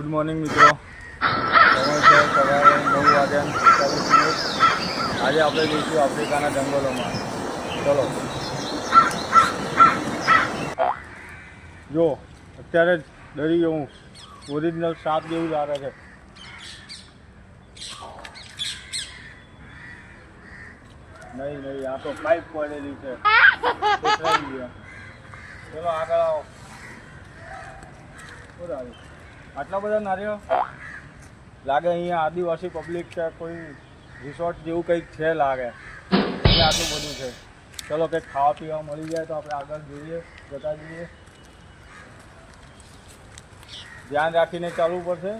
Good morning મિત્રો. સમય છે સવારે નવ વાગ્યા ચાલીસ મિનિટ આજે આપણે જઈશું આફ્રિકાના જંગલોમાં ચલો જો અત્યારે જ ડરી ગયો હું ઓરિજિનલ સાપ જેવું લાગે છે નહીં નહીં આ તો પાઇપ પડેલી છે દેખાઈ ગયો ચલો આગળ આવો શું લાગે? આટલા બધા નારિયેળ લાગે અહીંયા આદિવાસી પબ્લિક છે, કોઈ રિસોર્ટ જેવું કંઈક છે લાગે. એટલે આટલું બધું છે. ચલો કંઈક ખાવા પીવા મળી જાય તો આપણે આગળ જોઈએ, જતા જઈએ. ધ્યાન રાખીને ચાલવું પડશે.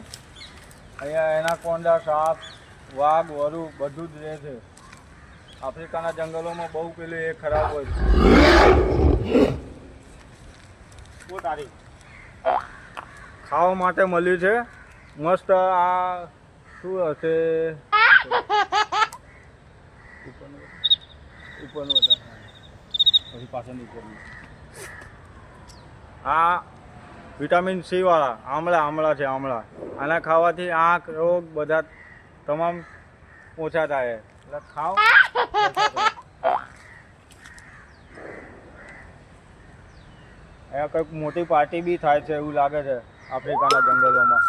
અહીંયા એના કોંડા, સાપ, વાઘ, વરુ બધું જ રહે છે. આફ્રિકાના જંગલોમાં બહુ પેલું એ ખરાબ હોય છે. તારીખ ખાવા માટે મળ્યું છે. મસ્ત આ શું હશે? આ વિટામિન સી વાળા, આમળા આમળા છે, આમળા. આના ખાવાથી આંખ, રોગ બધા તમામ ઓછા થાય. એટલે ખાઓ. અહીંયા કંઈક મોટી પાર્ટી બી થાય છે એવું લાગે છે. આફ્રિકાના જંગલોમાં.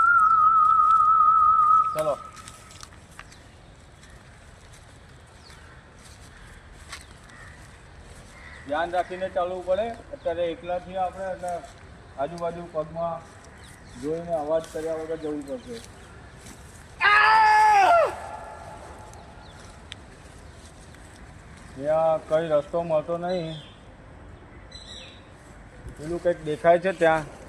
ચલો. ધ્યાન રાખીને ચાલવું પડે. અત્યારે એકલા છીએ આપણે આજુબાજુ પગમાં જોઈને અવાજ કર્યા વગર જવું પડશે. ત્યાં કઈ રસ્તો મળતો નહીં. પેલું કંઈક દેખાય છે ત્યાં.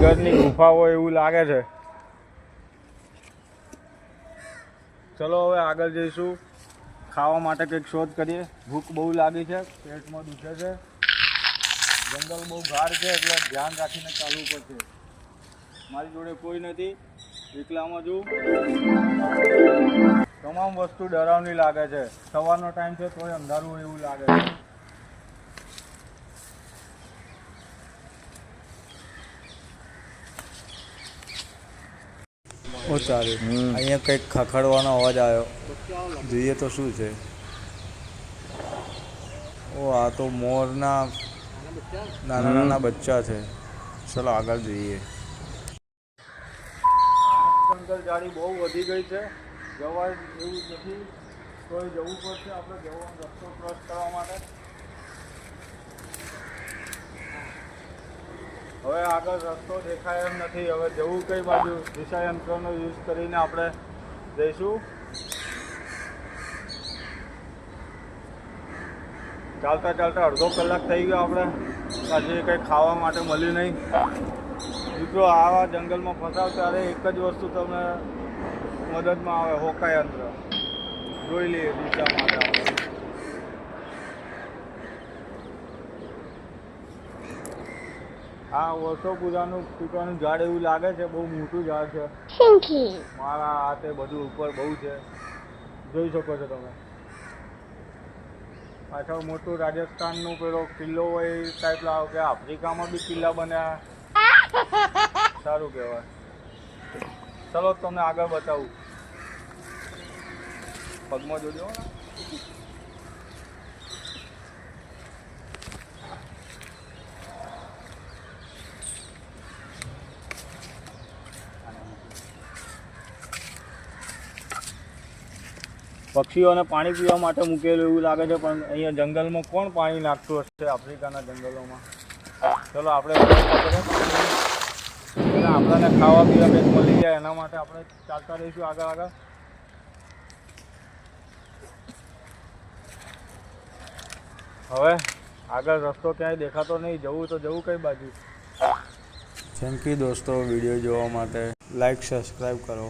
ઘરની ગુફા હોય એવું લાગે છે. ચલો હવે આગળ જઈશું. ખાવા માટે કંઈક શોધ કરીએ. ભૂખ બહુ લાગી છે, પેટમાં દુખે છે. જંગલ બહુ ગાઢ છે, એટલે ધ્યાન રાખીને ચાલવું પડશે. મારી જોડે કોઈ નથી. એકલામાં છું તમામ વસ્તુ ડરાવની લાગે છે. સવારનો ટાઈમ છે, તોય અંધારું હોય એવું લાગે છે. સારું અહીંયા કંઈક ખખડવાનો અવાજ આવ્યો. જોઈએ તો શું છે? ઓ આ તો મોરના નાના નાના બચ્ચા છે. ચલો આગળ જોઈએ. જાળી બહુ વધી ગઈ છે. જવા એવું નથી. તોય જવું પડશે. આપણે જવાનો રસ્તો ક્રોસ કરવા માટે. હવે આગળ રસ્તો દેખાય એમ નથી. હવે જવું કઈ બાજુ? દિશા યંત્રનો યુઝ કરીને આપણે જઈશું. ચાલતા ચાલતા અડધો કલાક થઈ ગયો આપણે. હજી કંઈ ખાવા માટે મળ્યું નહીં. મિત્રો, આવા જંગલમાં ફસાવ ત્યારે એક જ વસ્તુ તમને મદદમાં આવે, હોકાયંત્ર. જોઈ લઈએ દિશા માટે આપણે આ વર્ષો પૂજાનું પીપળાનું ઝાડ એવું લાગે છે બહુ મોટું ઝાડ છે. મારા હાથે બધું ઉપર બહુ છે. જોઈ શકો છો તમે. પાછળ મોટું રાજસ્થાનનું પેલો કિલ્લો હોય એ ટાઈપ લાવો કે આફ્રિકામાં બી કિલ્લા બન્યા. સારું કહેવાય. ચલો તમને આગળ બતાવું. પગમાં જોજો. ને પક્ષીઓને પાણી પીવા માટે મૂકેલું એવું લાગે છે, પણ અહીંયા જંગલમાં કોણ પાણી નાખતું હશે? આફ્રિકાના જંગલોમાં. ચલો, આપણે આપણાને ખાવા પીવા કંઈક મળી જાય, એના માટે આપણે ચાલતા રહીશું આગળ આગળ. હવે આગળ રસ્તો ક્યાંય દેખાતો નહીં, જવું તો જવું કઈ બાજુ. થેન્ક યુ દોસ્તો વીડિયો જોવા માટે. લાઈક, સબસ્ક્રાઈબ કરો.